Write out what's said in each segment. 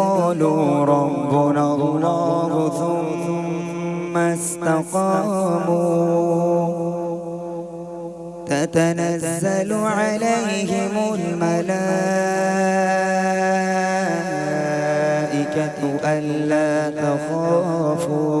قالوا ربنا الله ثم استقاموا. تتنزل عليهم الملائكة ألا تخافوا.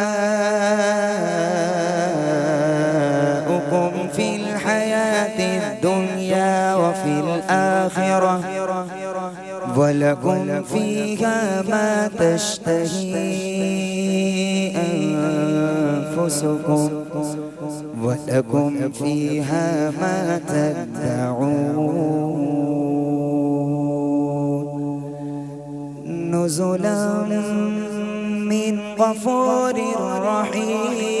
أولياؤكم في الحياة الدنيا وفي الآخرة. ولكم فيها ما تشتهي أنفسكم. ولكم فيها ما تدعون. نزلا من غفور رحيم.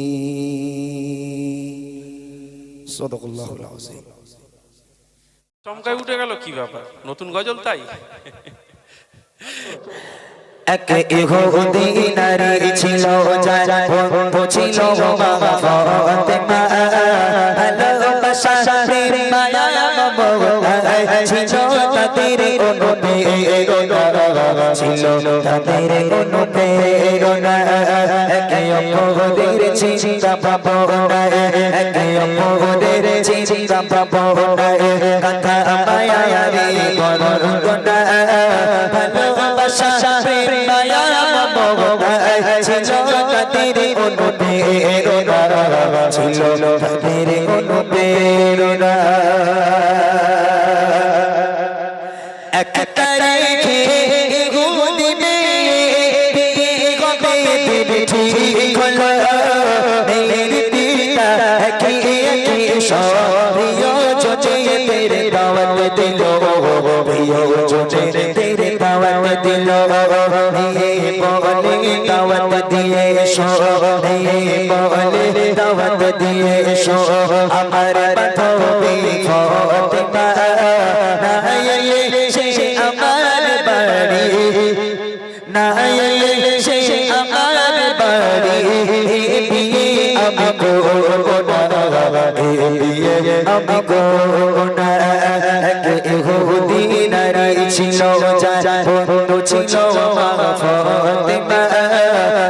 সদকুল্লাহুল আযীম। চমকায় উঠে গেল কি ব্যাপার? নতুন গজল তাই? এক ইহুদিনার ছিল যারা বন্ধু ছিল বাবা ফাতেমা। ভালোবাসা প্রেম মায়া মমতা ছিল তাদের অনুপ্রেরণা। ছিল তাদের অনুপ্রেরণা। চিন্তা একে অপরের চিন্তা ভাবনায় কথা মায়া রে বরগুনা ভালোবাসা প্রেম মায়া মমতায় ছিল তাদের অনুপ্রেরণা ছিল তাদের অনুপ্রেরণা একটা রেখে গুদি মেয়ে ঠিক দিল। নিয়ে বলে দাওয়াত দিয়ে এসো। নিয়ে বলে দাওয়াত দিয়ে এসো। আমার বান্ধবী ফতেমা না সে আমার বাড়ি। না সে আমার বাড়ি। আমি গোনা বিয়ে আমি গোনা এক ইহুদি নারী ছিল। যার ছিল মা ফাতেমা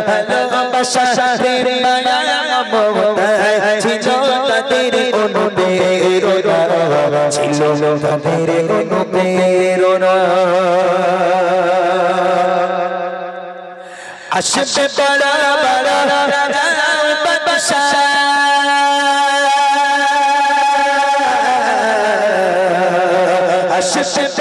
ভালোবাসা প্রেম মায়া মমতায় ছিল তাদের অনুপ্রেরণা ছিল তাদের অনুপ্রেরণা আসবে বড় বড় বাদশা আসবে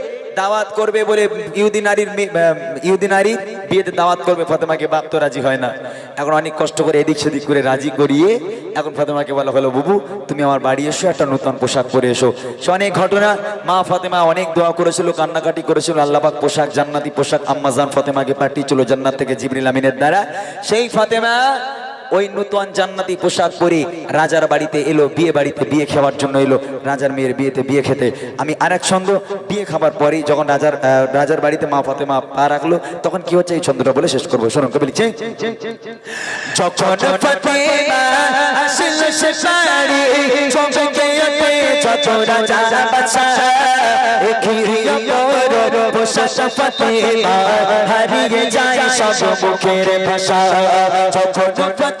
দাওয়াত করবে বলে ইহুদি নারীর ইহুদি নারী বিয়েতে দাওয়াত করবে, ফাতেমাকে বাপ তো রাজি হয় না। এখন অনেক কষ্ট করে এদিক সেদিক করে রাজি করিয়ে এখন ফাতেমাকে বলা হলো, বুবু, তুমি আমার বাড়ি এসো, একটা নতুন পোশাক পরে এসো। সে অনেক ঘটনা, মা ফাতেমা অনেক দোয়া করেছিল, কান্নাকাটি করেছিল আল্লাহবাক পোশাক, জান্নাতি পোশাক আম্মাজান ফাতেমাকে পাঠিয়েছিল জান্নাত থেকে জিবরিল আমিনের দ্বারা। সেই ফাতেমা ওই নতুন জান্নাতি পোশাক পরে রাজার বাড়িতে এলো, বিয়ে বাড়িতে বিয়ে খাওয়ার জন্য এলো। রাজার মেয়ের বিয়েতে বিয়ে খেতে। আমি আরেক ছন্দ, বিয়ে খাবার পরেই যখন রাজার রাজার বাড়িতে মা ফাতেমা পা রাখল, তখন কি হচ্ছে এই ছন্দটা বলে শেষ করব। শোনো, কবি লিখছে। যখন পর হারিয়ে যায় সব মুখের ভাষা। যখন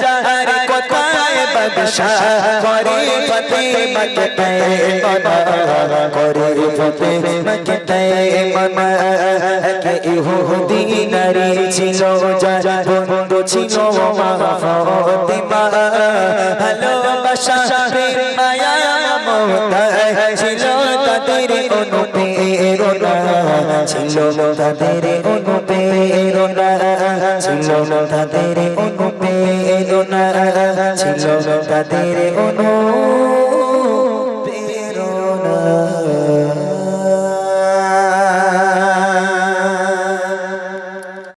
বাদশাহ করে ফতে মকতে মনা। করে ফতে মকতে মনা। ইহুদি নারী ছিল যা বন্ধু ছিল মা। ফতেমা ভালোবাসা প্রেম, মায়া, মমতা ছিল তাদের অনুপ্রেরণা। ছিল তাদের না ছিল তাদের অনু